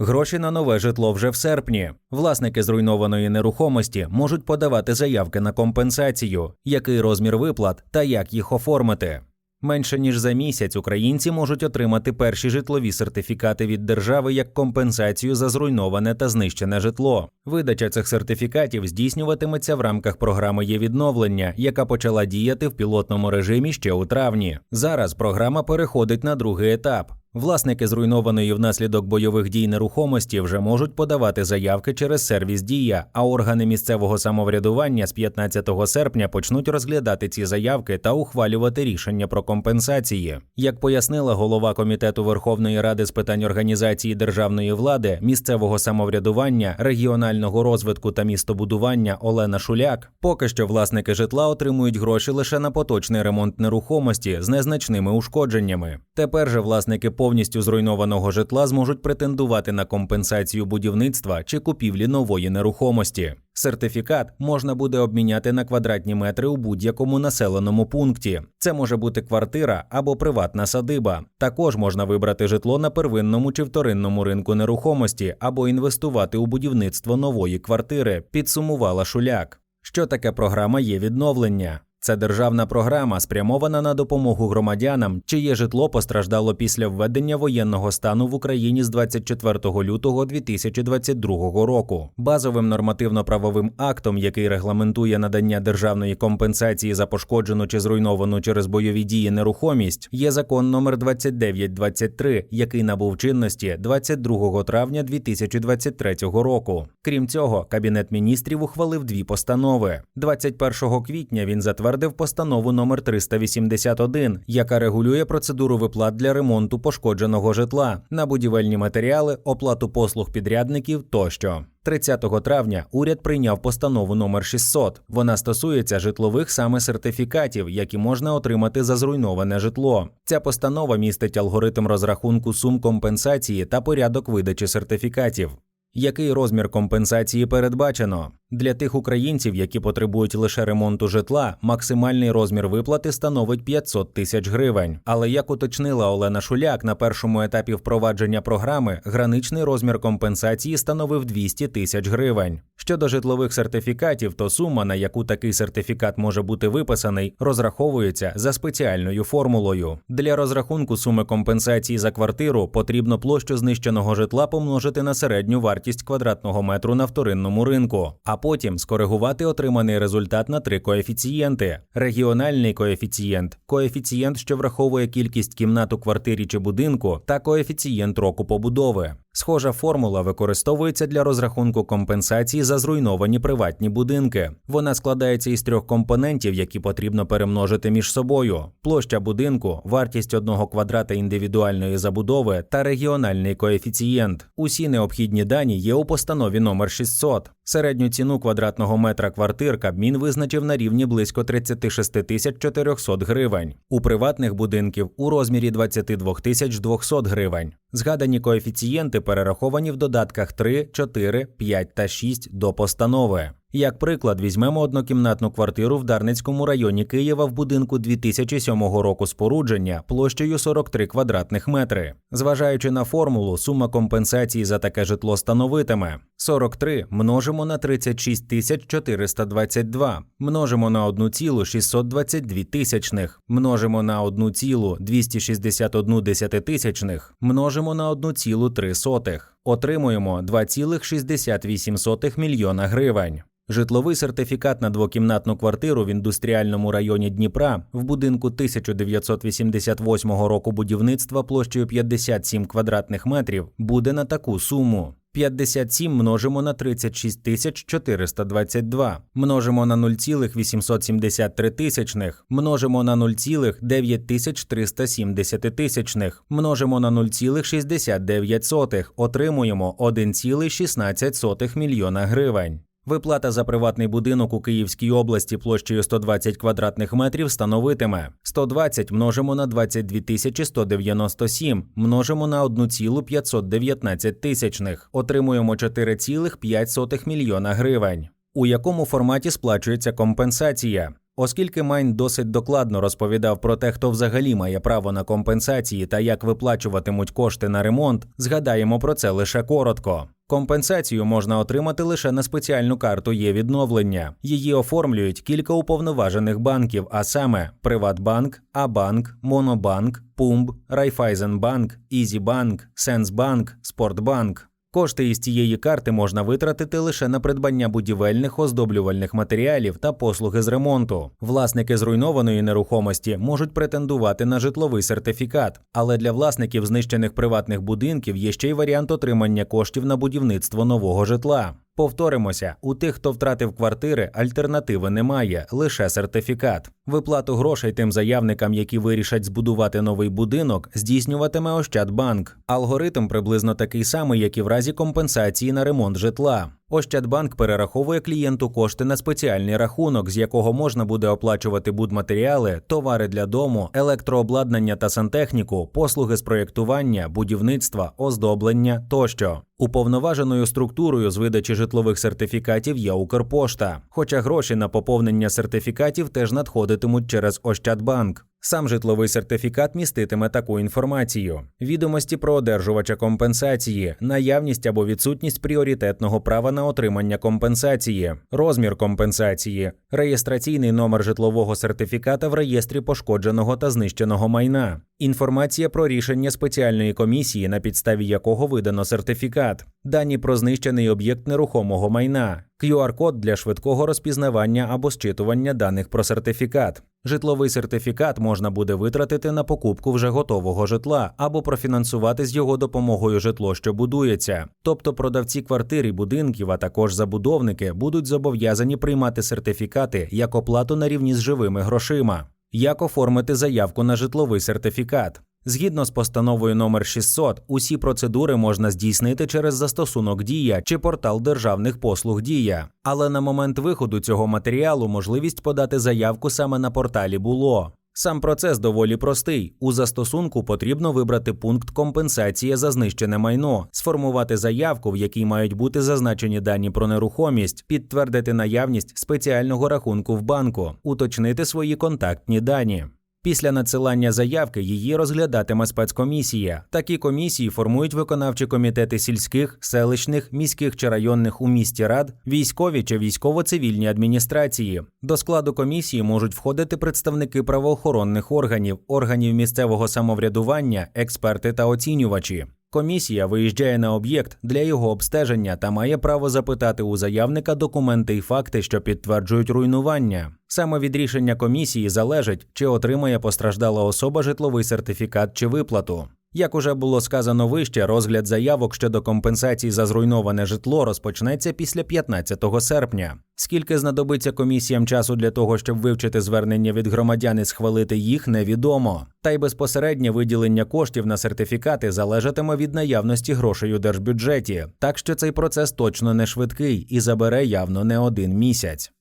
Гроші на нове житло вже в серпні. Власники зруйнованої нерухомості можуть подавати заявки на компенсацію, який розмір виплат та як їх оформити. Менше ніж за місяць українці можуть отримати перші житлові сертифікати від держави як компенсацію за зруйноване та знищене житло. Видача цих сертифікатів здійснюватиметься в рамках програми є відновлення, яка почала діяти в пілотному режимі ще у травні. Зараз програма переходить на другий етап. Власники зруйнованої внаслідок бойових дій нерухомості вже можуть подавати заявки через сервіс Дія, а органи місцевого самоврядування з 15 серпня почнуть розглядати ці заявки та ухвалювати рішення про компенсації. Як пояснила голова комітету Верховної Ради з питань організації державної влади, місцевого самоврядування, регіонального розвитку та містобудування Олена Шуляк, поки що власники житла отримують гроші лише на поточний ремонт нерухомості з незначними ушкодженнями. Тепер же власники повністю зруйнованого житла зможуть претендувати на компенсацію будівництва чи купівлі нової нерухомості. Сертифікат можна буде обміняти на квадратні метри у будь-якому населеному пункті. Це може бути квартира або приватна садиба. Також можна вибрати житло на первинному чи вторинному ринку нерухомості або інвестувати у будівництво нової квартири. Підсумувала Шуляк. Що таке програма є відновлення? Це державна програма, спрямована на допомогу громадянам, чиє житло постраждало після введення воєнного стану в Україні з 24 лютого 2022 року. Базовим нормативно-правовим актом, який регламентує надання державної компенсації за пошкоджену чи зруйновану через бойові дії нерухомість, є закон номер 2923, який набув чинності 22 травня 2023 року. Крім цього, Кабінет міністрів ухвалив дві постанови. 21 квітня він затвердив постанову номер 381, яка регулює процедуру виплат для ремонту пошкодженого житла на будівельні матеріали, оплату послуг підрядників тощо. 30 травня уряд прийняв постанову номер 600. Вона стосується житлових саме сертифікатів, які можна отримати за зруйноване житло. Ця постанова містить алгоритм розрахунку сум компенсації та порядок видачі сертифікатів. Який розмір компенсації передбачено? Для тих українців, які потребують лише ремонту житла, максимальний розмір виплати становить 500 тисяч гривень. Але як уточнила Олена Шуляк, на першому етапі впровадження програми граничний розмір компенсації становив 200 тисяч гривень. Щодо житлових сертифікатів, то сума, на яку такий сертифікат може бути виписаний, розраховується за спеціальною формулою. Для розрахунку суми компенсації за квартиру потрібно площу знищеного житла помножити на середню вартість квадратного метру на вторинному ринку. А потім скоригувати отриманий результат на три коефіцієнти: регіональний коефіцієнт, коефіцієнт, що враховує кількість кімнат у квартирі чи будинку, та коефіцієнт року побудови. Схожа формула використовується для розрахунку компенсації за зруйновані приватні будинки. Вона складається із трьох компонентів, які потрібно перемножити між собою: площа будинку, вартість одного квадрата індивідуальної забудови та регіональний коефіцієнт. Усі необхідні дані є у постанові номер 600. Середню ціну квадратного метра квартир Кабмін визначив на рівні близько 36 тисяч 400 гривень. У приватних будинків у розмірі 22 тисяч 200 гривень. Згадані коефіцієнти перераховані в додатках 3, 4, 5 та 6 до постанови. Як приклад, візьмемо однокімнатну квартиру в Дарницькому районі Києва в будинку 2007 року спорудження площею 43 квадратних метри. Зважаючи на формулу, сума компенсації за таке житло становитиме 43 множимо на 36 тисяч 422, множимо на 1,622 тисячних, множимо на 1,261 десятитисячних, множимо на 1,3 сотих. Отримуємо 2,68 мільйона гривень. Житловий сертифікат на двокімнатну квартиру в індустріальному районі Дніпра в будинку 1988 року будівництва площею 57 квадратних метрів буде на таку суму. 57 множимо на 36 тисяч 422, множимо на 0,873 тисячних, множимо на 0,9370 тисячних, множимо на 0,69, отримуємо 1,16 мільйона гривень. Виплата за приватний будинок у Київській області площею 120 квадратних метрів становитиме 120 множимо на 22 тисячі 197, множимо на 1,519 тисячних, отримуємо 4,5 мільйона гривень. У якому форматі сплачується компенсація? Оскільки Майн досить докладно розповідав про те, хто взагалі має право на компенсації та як виплачуватимуть кошти на ремонт, згадаємо про це лише коротко. Компенсацію можна отримати лише на спеціальну карту є відновлення. Її оформлюють кілька уповноважених банків, а саме Приватбанк, Абанк, Монобанк, Пумб, Райфайзенбанк, Ізібанк, Сенсбанк, Спортбанк. Кошти із цієї карти можна витратити лише на придбання будівельних оздоблювальних матеріалів та послуги з ремонту. Власники зруйнованої нерухомості можуть претендувати на житловий сертифікат, але для власників знищених приватних будинків є ще й варіант отримання коштів на будівництво нового житла. Повторимося, у тих, хто втратив квартири, альтернативи немає, лише сертифікат. Виплату грошей тим заявникам, які вирішать збудувати новий будинок, здійснюватиме Ощадбанк. Алгоритм приблизно такий самий, як і в разі компенсації на ремонт житла. Ощадбанк перераховує клієнту кошти на спеціальний рахунок, з якого можна буде оплачувати будматеріали, товари для дому, електрообладнання та сантехніку, послуги з проєктування, будівництва, оздоблення тощо. Уповноваженою структурою з видачі житлових сертифікатів є Укрпошта, хоча гроші на поповнення сертифікатів теж надходитимуть через Ощадбанк. Сам житловий сертифікат міститиме таку інформацію: відомості про одержувача компенсації, наявність або відсутність пріоритетного права на отримання компенсації, розмір компенсації, реєстраційний номер житлового сертифіката в реєстрі пошкодженого та знищеного майна, інформація про рішення спеціальної комісії, на підставі якого видано сертифікат, дані про знищений об'єкт нерухомого майна, QR-код для швидкого розпізнавання або зчитування даних про сертифікат. Житловий сертифікат можна буде витратити на покупку вже готового житла або профінансувати з його допомогою житло, що будується. Тобто продавці квартир і будинків, а також забудовники будуть зобов'язані приймати сертифікати як оплату на рівні з живими грошима. Як оформити заявку на житловий сертифікат? Згідно з постановою номер 600, усі процедури можна здійснити через застосунок Дія чи портал державних послуг Дія. Але на момент виходу цього матеріалу можливість подати заявку саме на порталі було. Сам процес доволі простий. У застосунку потрібно вибрати пункт компенсація за знищене майно, сформувати заявку, в якій мають бути зазначені дані про нерухомість, підтвердити наявність спеціального рахунку в банку, уточнити свої контактні дані. Після надсилання заявки її розглядатиме спецкомісія. Такі комісії формують виконавчі комітети сільських, селищних, міських чи районних у місті рад, військові чи військово-цивільні адміністрації. До складу комісії можуть входити представники правоохоронних органів, органів місцевого самоврядування, експерти та оцінювачі. Комісія виїжджає на об'єкт для його обстеження та має право запитати у заявника документи й факти, що підтверджують руйнування. Саме від рішення комісії залежить, чи отримає постраждала особа житловий сертифікат чи виплату. Як уже було сказано вище, розгляд заявок щодо компенсацій за зруйноване житло розпочнеться після 15 серпня. Скільки знадобиться комісіям часу для того, щоб вивчити звернення від громадян і схвалити їх, невідомо. Та й безпосереднє виділення коштів на сертифікати залежатиме від наявності грошей у держбюджеті, так що цей процес точно не швидкий і забере явно не один місяць.